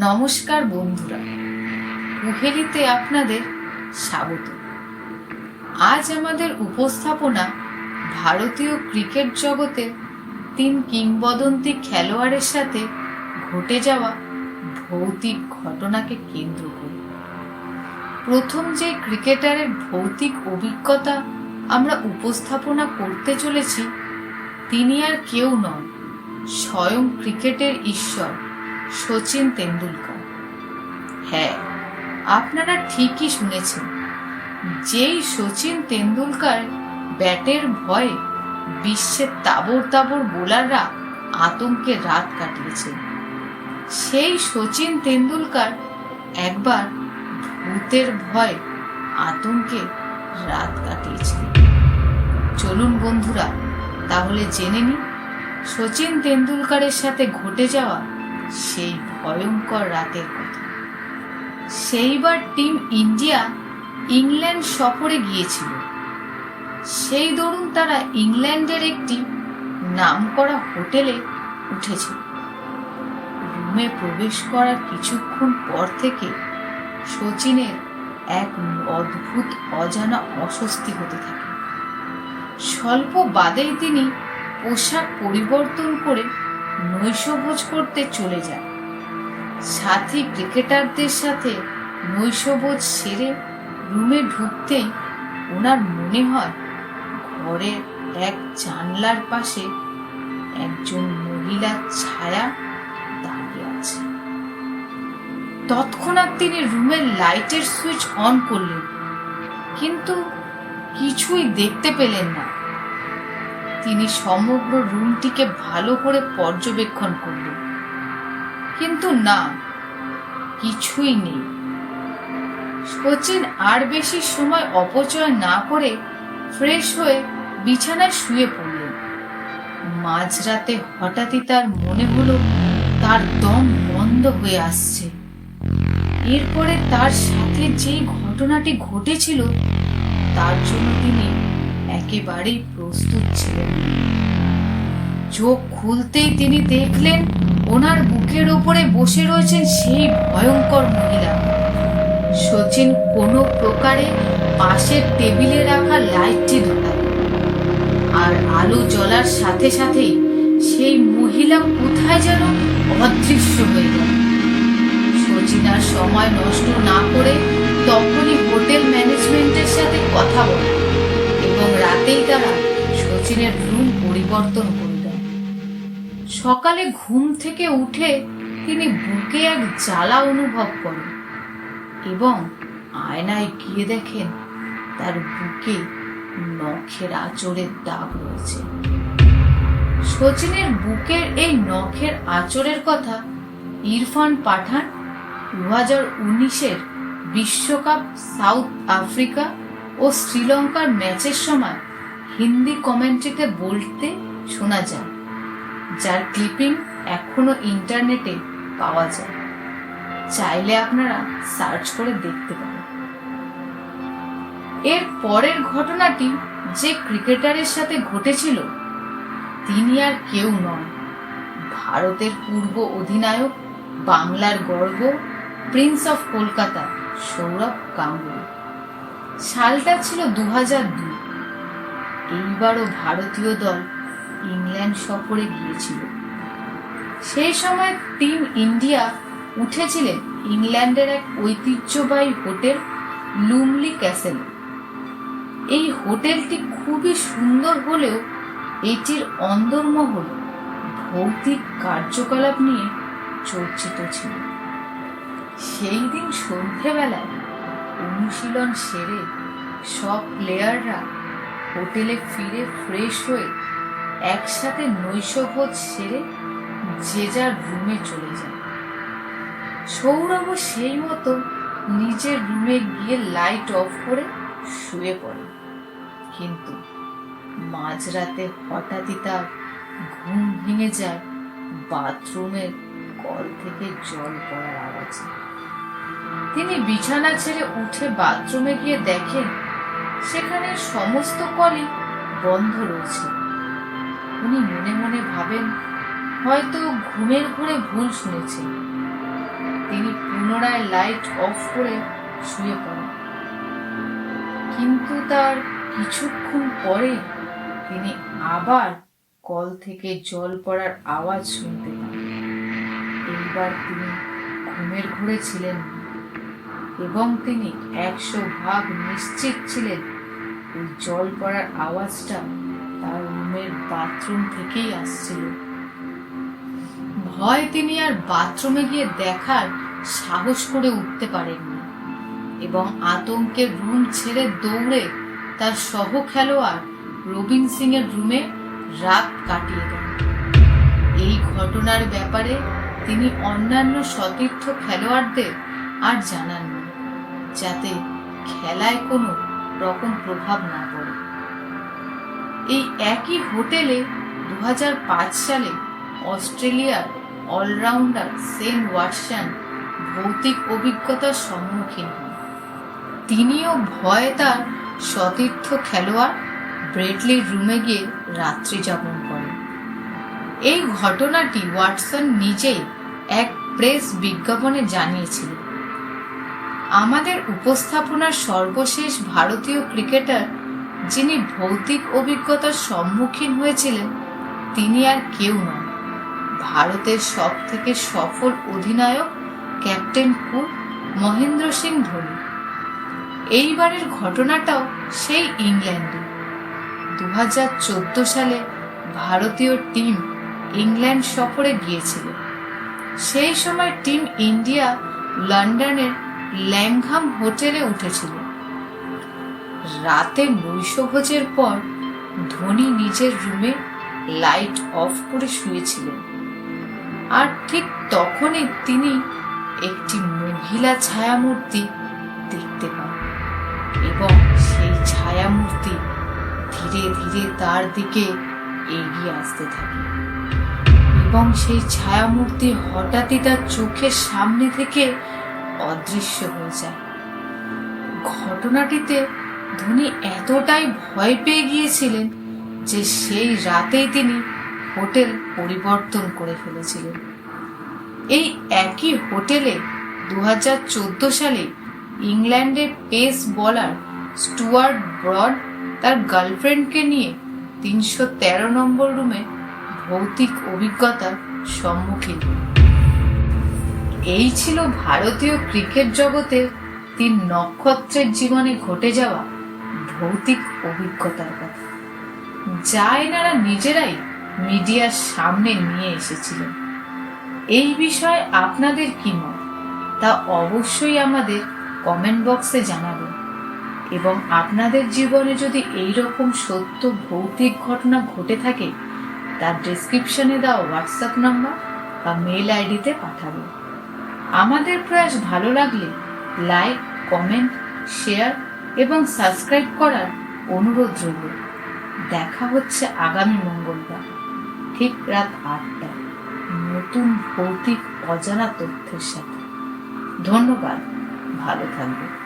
নমস্কার বন্ধুরা। কুহেলিতে আপনাদের স্বাগত। আজ আমাদের উপস্থাপনা ভারতীয় ক্রিকেট জগতে তিন কিংবদন্তি খেলোয়াড়ের সাথে ঘটে যাওয়া ভৌতিক ঘটনাকে কেন্দ্র করে। প্রথম যে ক্রিকেটারের ভৌতিক অভিজ্ঞতা আমরা উপস্থাপনা করতে চলেছি, তিনি আর কেউ নন, স্বয়ং ক্রিকেটের ঈশ্বর। সচিন তেন্ডুলকর। হ্যাঁ আপনারা ঠিকই শুনেছেন। যেই সচিন তেন্ডুলকর ব্যাটের ভয়ে বিশ্বের তাবর তাবর বোলাররা আতঙ্কে রাত কাটিয়েছেন সেই সচিন তেন্ডুলকর একবার ভূতের ভয় আতঙ্কে রাত কাটিয়েছিলেন চলুন বন্ধুরা, তাহলে জেনে নিই সচিন তেন্ডুলকরের সাথে ঘটে যাওয়া সেই ভয়ঙ্কর রাতের কথা। সেইবার টিম ইন্ডিয়া ইংল্যান্ড সফরে গিয়েছিল। সেই দরুন তারা ইংল্যান্ডের একটি নামকরা হোটেলে উঠেছিল রুমে প্রবেশ করার কিছুক্ষণ পর থেকে সচিনের এক অদ্ভুত, অজানা অস্বস্তি হতে থাকে। স্বল্প বাদেই তিনি পোশাক পরিবর্তন করে নৈশভোজ করতে চলে যান সাথী ক্রিকেটারদের সাথে নৈশভোজ সেরে রুমে ঢুকতেই ওনার মনে হয় ঘরের এক জানলার পাশে একজন মহিলার ছায়া দাঁড়িয়ে আছে। তৎক্ষণাৎ তিনি রুমের লাইটের সুইচ অন করলেন, কিন্তু কিছুই দেখতে পেলেন না। তিনি সমগ্র রুমটিকে ভালো করে পর্যবেক্ষণ করলেন কিন্তু না, কিছুই নেই। সচিন আর বেশি সময় অপচয় না করে ফ্রেশ হয়ে বিছানায় শুয়ে পড়লেন মাঝরাতে হঠাৎই তার মনে হলো তার দম বন্ধ হয়ে আসছে। এরপরে তার সাথে যে ঘটনাটি ঘটেছিল, তার জন্য তিনি একেবারেই প্রস্তুত ছিলেন। চোখ খুলতেই তিনি দেখলেন ওনার বুকের ওপরে বসে রয়েছেন সেই ভয়ঙ্কর মহিলা। সচিন কোনো প্রকারে পাশের টেবিলে রাখা লাইটটি ধরাল। আর আলো জ্বলার সাথে সাথেই সেই মহিলা কোথায় যেন অদৃশ্য হয়ে গেল। সচিন আর সময় নষ্ট না করে তখনই হোটেল ম্যানেজমেন্টের সাথে কথা বলে এবং রাতেই তারা সচিনের রুম পরিবর্তন করে দেন সকালে ঘুম থেকে উঠে তিনি বুকে এক জ্বালা অনুভব করেন এবং আয়নায় গিয়ে দেখেন তার বুকে নখের আঁচড়ের দাগ রয়েছে। সচিনের বুকের এই নখের আচরের কথা ইরফান পাঠান দু হাজার উনিশের বিশ্বকাপ সাউথ আফ্রিকা ও শ্রীলঙ্কার ম্যাচের সময় হিন্দি কমেন্ট্রিতে বলতে শোনা যায়, যার ক্লিপিং এখনও ইন্টারনেটে পাওয়া যায়। চাইলে আপনারা সার্চ করে দেখতে পারেন। এর পরের ঘটনাটি যে ক্রিকেটারের সাথে ঘটেছিল, তিনি আর কেউ নন। ভারতের পূর্ব অধিনায়ক, বাংলার গর্ব, প্রিন্স অফ কলকাতা সৌরভ গাঙ্গুলি। সালটা ছিল দু হাজার দুই। এইবারও ভারতীয় দল ইংল্যান্ড সফরে গিয়েছিল। সেই সময় টিম ইন্ডিয়া উঠেছিলেন ইংল্যান্ডের এক ঐতিহ্যবাহী হোটেল লুমলি ক্যাসেল। এই হোটেলটি খুবই সুন্দর হলেও এটির অন্দরমহল ভৌতিক কার্যকলাপ নিয়ে চর্চিত ছিল। সেই দিন সন্ধেবেলায় অনুশীলন সেরে সব প্লেয়াররা হোটেলে ফিরে ফ্রেশ হয়ে একসাথে নৈশভোজ সেরে যে যার রুমে চলে যায়। সৌরভ সেই মতো নিজের রুমে গিয়ে লাইট অফ করে শুয়ে পড়ে। কিন্তু মাঝরাতে হঠাৎই তার ঘুম ভেঙে যায় বাথরুমের কল থেকে জল পড়ার আওয়াজে। তিনি বিছানা ছেড়ে উঠে বাথরুমে গিয়ে দেখেন সেখানে সমস্ত কলই বন্ধ রয়েছে। উনি মনে মনে ভাবেন, হয়তো ঘুমের ঘরে ভুল শুনেছেন। পুনরায় লাইট অফ করে শুয়ে পড়েন। কিন্তু তার কিছুক্ষণ পরে তিনি আবার কল থেকে জল পড়ার আওয়াজ শুনতে পান। এইবার তিনি ঘুমের ঘুরে ছিলেন এবং তিনি একশো ভাগ নিশ্চিত ছিলেন ওই জল পড়ার আওয়াজটা তার রুমের বাথরুম থেকেই আসছিল। ভয় তিনি আর বাথরুমে গিয়ে দেখার সাহস করে উঠতে পারেননি এবং আতঙ্কের রুম ছেড়ে দৌড়ে তার সহ খেলোয়াড় রবিন সিং এর রুমে রাত কাটিয়ে দেন। এই ঘটনার ব্যাপারে তিনি অন্যান্য সতীর্থ খেলোয়াড়দের আর জানাননি, যাতে খেলায় কোনো রকম প্রভাব না পড়ে। এই একই হোটেলে দু হাজার পাঁচ সালে অস্ট্রেলিয়ার অলরাউন্ডার সেন ওয়াটসন ভৌতিক অভিজ্ঞতার সম্মুখীন হন। তিনিও ভয়ে তার সতীর্থ খেলোয়াড় ব্রেডলির রুমে গিয়ে রাত্রি যাপন করেন। এই ঘটনাটি ওয়াটসন নিজেই এক প্রেস বিজ্ঞাপনে জানিয়েছিলেন। আমাদের উপস্থাপনার সর্বশেষ ভারতীয় ক্রিকেটার, যিনি ভৌতিক অভিজ্ঞতার সম্মুখীন হয়েছিলেন, তিনি আর কেউ নন। ভারতের সব থেকে সফল অধিনায়ক ক্যাপ্টেন কুল মহেন্দ্র সিং ধোনি। এইবারের ঘটনাটাও সেই ইংল্যান্ডে। দু হাজার চোদ্দ সালে ভারতীয় টিম ইংল্যান্ড সফরে গিয়েছিল। সেই সময় টিম ইন্ডিয়া লন্ডনের ল্যাংহাম হোটেলে উঠেছিল। রাতে নৈশভোজের পর ধোনি নিজের রুমে লাইট অফ করে শুয়েছিলেন আর ঠিক তখনই তিনি একটি মহিলা ছায়ামূর্তি দেখতে পান এবং সেই ছায়ামূর্তি ধীরে ধীরে তার দিকে এগিয়ে আসতে থাকে এবং সেই ছায়ামূর্তি হঠাৎই তার চোখের সামনে থেকে অদৃশ্য হয়ে যায় ঘটনাটিতে ধোনি এতটাই ভয় পেয়ে গিয়েছিলেন যে সেই রাতেই তিনি হোটেল পরিবর্তন করে ফেলেছিলেন এই একই হোটেলে দু হাজার চোদ্দ সালে ইংল্যান্ডের পেস বলার স্টুয়ার্ট ব্রড তার গার্লফ্রেন্ডকে নিয়ে তিনশো তেরো নম্বর রুমে ভৌতিক অভিজ্ঞতার সম্মুখীন হন। এই ছিল ভারতীয় ক্রিকেট জগতে তিন নক্ষত্রের জীবনে ঘটে যাওয়া ভৌতিক অভিজ্ঞতার কথা। যা এনারা নিজেরাই মিডিয়ার সামনে নিয়ে এসেছিলেন। এই বিষয়ে আপনাদের কি মত? তা অবশ্যই আমাদের কমেন্ট বক্সে জানাবেন। এবং আপনাদের জীবনে যদি এই রকম সত্য ভৌতিক ঘটনা ঘটে থাকে, তার ডেসক্রিপশনে দেওয়া হোয়াটসঅ্যাপ নাম্বার বা মেল আইডিতে পাঠাবেন। আমাদের প্রয়াস ভালো লাগলে লাইক কমেন্ট শেয়ার এবং সাবস্ক্রাইব করার অনুরোধ রইল। দেখা হচ্ছে আগামী মঙ্গলবার, ঠিক রাত আটটায় নতুন ভৌতিক অজানা তথ্যের সাথে। ধন্যবাদ, ভালো থাকবে